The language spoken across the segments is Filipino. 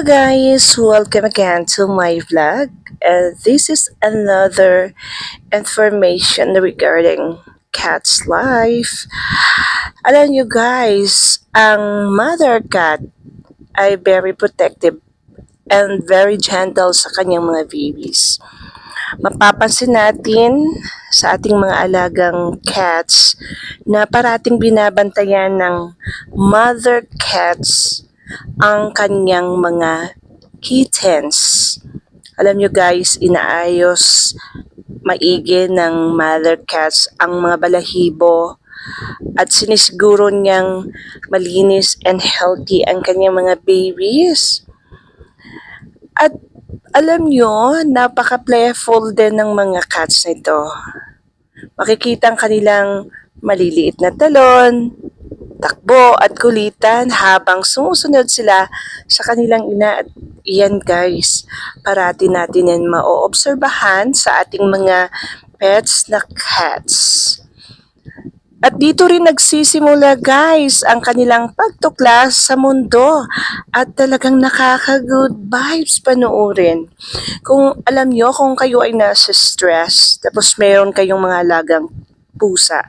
Guys, welcome again to my vlog. Uh, this is another information regarding cat's life. Alam nyo guys, ang mother cat ay very protective and very gentle sa kanyang mga babies. Mapapansin natin sa ating mga alagang cats na parating binabantayan ng mother cats ang kanyang mga kittens. Alam nyo guys, inaayos maigi ng mother cats ang mga balahibo at sinisiguro niyang malinis and healthy ang kanyang mga babies. At alam nyo, napaka-playful din ng mga cats nito. Makikita ang kanilang maliliit na talon, takbo at kulitan habang sumusunod sila sa kanilang ina at iyan guys, parati natin yan maoobserbahan sa ating mga pets na cats. At dito rin nagsisimula guys ang kanilang pagtuklas sa mundo at talagang nakaka-good vibes panoorin. Kung alam nyo, kung kayo ay nasa stress, tapos meron kayong mga alagang pusa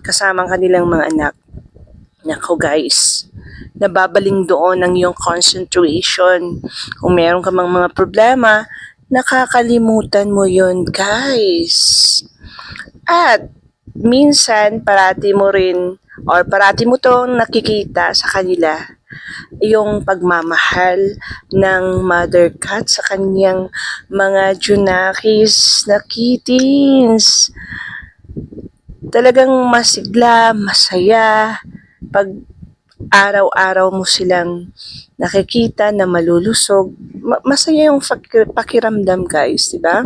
kasama ang kanilang mga anak, Nako guys, nababaling doon ang iyong concentration. Kung meron ka mga problema, nakakalimutan mo yon guys. At minsan, parati mo rin or parati mo tong nakikita sa kanila yung pagmamahal ng mother cat sa kanyang mga junakis na kittens. Talagang masigla, masaya, pag araw-araw mo silang nakikita na malulusog, ma- masaya yung pakiramdam guys, di ba?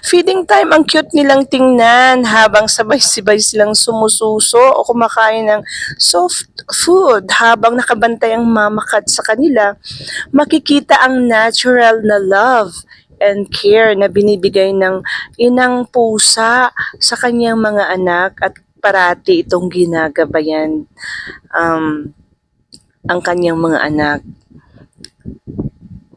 Feeding time, ang cute nilang tingnan habang sabay-sabay silang sumususo o kumakain ng soft food habang nakabantay ang mamakat sa kanila, makikita ang natural na love and care na binibigay ng inang pusa sa kanyang mga anak at parati itong ginagabayan um, ang kanyang mga anak.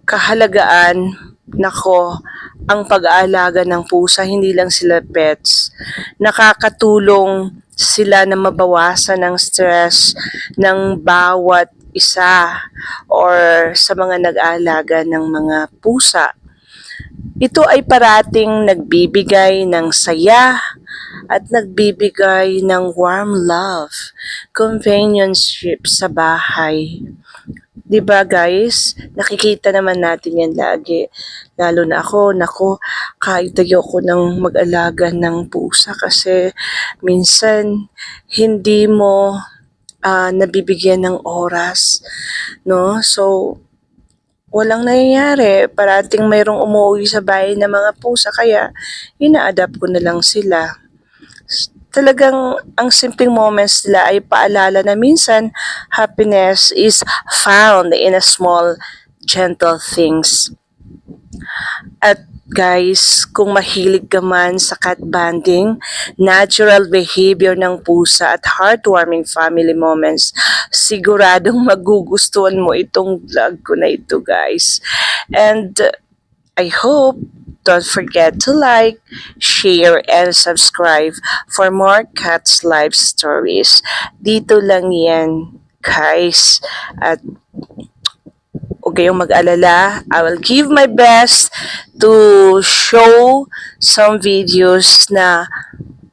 Kahalagaan, nako, ang pag-aalaga ng pusa, hindi lang sila pets. Nakakatulong sila na mabawasan ng stress ng bawat isa or sa mga nag-aalaga ng mga pusa. Ito ay parating nagbibigay ng saya at nagbibigay ng warm love, companionship sa bahay. 'Di ba guys? Nakikita naman natin yan lagi. Lalo na ako, nako, kahit ayoko ng mag-alaga ng pusa kasi minsan hindi mo ah, nabibigyan ng oras, no? So, walang nangyayari. Parating mayroong umuwi sa bahay ng mga pusa, kaya ina-adapt ko na lang sila. Talagang ang simpleng moments nila ay paalala na minsan happiness is found in a small, gentle things. At guys, kung mahilig ka man sa cat banding, natural behavior ng pusa at heartwarming family moments, siguradong magugustuhan mo itong vlog ko na ito guys. And uh, I hope don't forget to like, share, and subscribe for more Cats Life Stories. Dito lang yan, guys. At huwag kayong mag-alala. I will give my best to show some videos na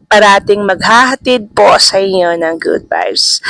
parating maghahatid po sa inyo ng good vibes.